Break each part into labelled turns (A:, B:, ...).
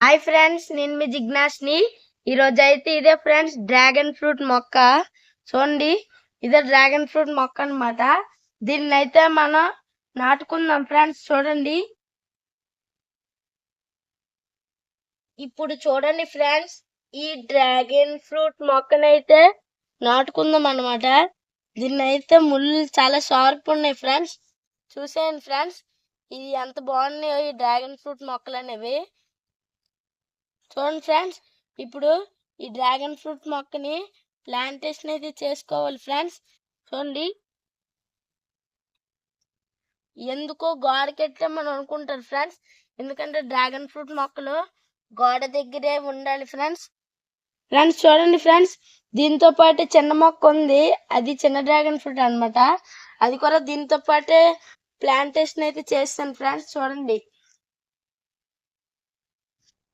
A: Hi friends నేను మీ జిజ్ఞాస్ని ఈరోజు అయితే ఇదే ఫ్రెండ్స్ డ్రాగన్ ఫ్రూట్ మొక్క. చూడండి ఇదే డ్రాగన్ ఫ్రూట్ మొక్క అన్నమాట. దీన్ని అయితే మనం నాటుకుందాం ఫ్రెండ్స్ చూడండి. ఇప్పుడు చూడండి ఫ్రెండ్స్ ఈ డ్రాగన్ ఫ్రూట్ మొక్కనైతే నాటుకుందాం అన్నమాట. దీన్ని అయితే ముళ్ళు చాలా షార్ప్ ఉన్నాయి ఫ్రెండ్స్ చూసేయండి ఫ్రెండ్స్ ఇది ఎంత బాగున్నాయో ఈ డ్రాగన్ ఫ్రూట్ మొక్కలు అనేవి చూడండి ఫ్రెండ్స్ ఇప్పుడు ఈ డ్రాగన్ ఫ్రూట్ మొక్కని ప్లాంటేషన్ అయితే చేసుకోవాలి ఫ్రెండ్స్. చూడండి. ఎందుకో గోడ మనం అనుకుంటారు ఫ్రెండ్స్. ఎందుకంటే డ్రాగన్ ఫ్రూట్ మొక్కలు గోడ దగ్గరే ఉండాలి ఫ్రెండ్స్. ఫ్రెండ్స్ చూడండి ఫ్రెండ్స్. దీంతో పాటు చిన్న మొక్క ఉంది. అది చిన్న డ్రాగన్ ఫ్రూట్ అనమాట అది కూడా దీంతో పాటే ప్లాంటేషన్ అయితే చేస్తాను ఫ్రెండ్స్. చూడండి.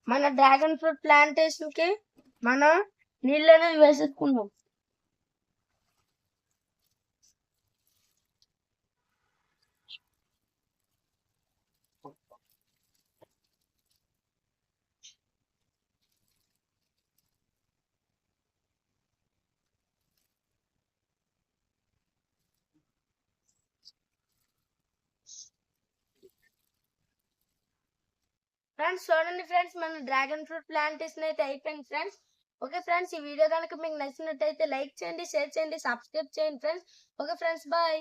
A: మన డ్రాగన్ ఫ్రూట్ ప్లాంటేషన్కి మనం నీళ్ళు వేసుకున్నాం వేసేసుకున్నాం ఫ్రెండ్స్ చూడండి ఫ్రెండ్స్ మన డ్రాగన్ ఫ్రూట్ ప్లాంటేషన్ అయితే అయిపోయింది ఫ్రెండ్స్. ఓకే ఫ్రెండ్స్ ఈ వీడియో కనుక మీకు నచ్చినట్టయితే లైక్ చేయండి షేర్ చేయండి సబ్స్క్రైబ్ చేయండి ఫ్రెండ్స్. Okay friends bye.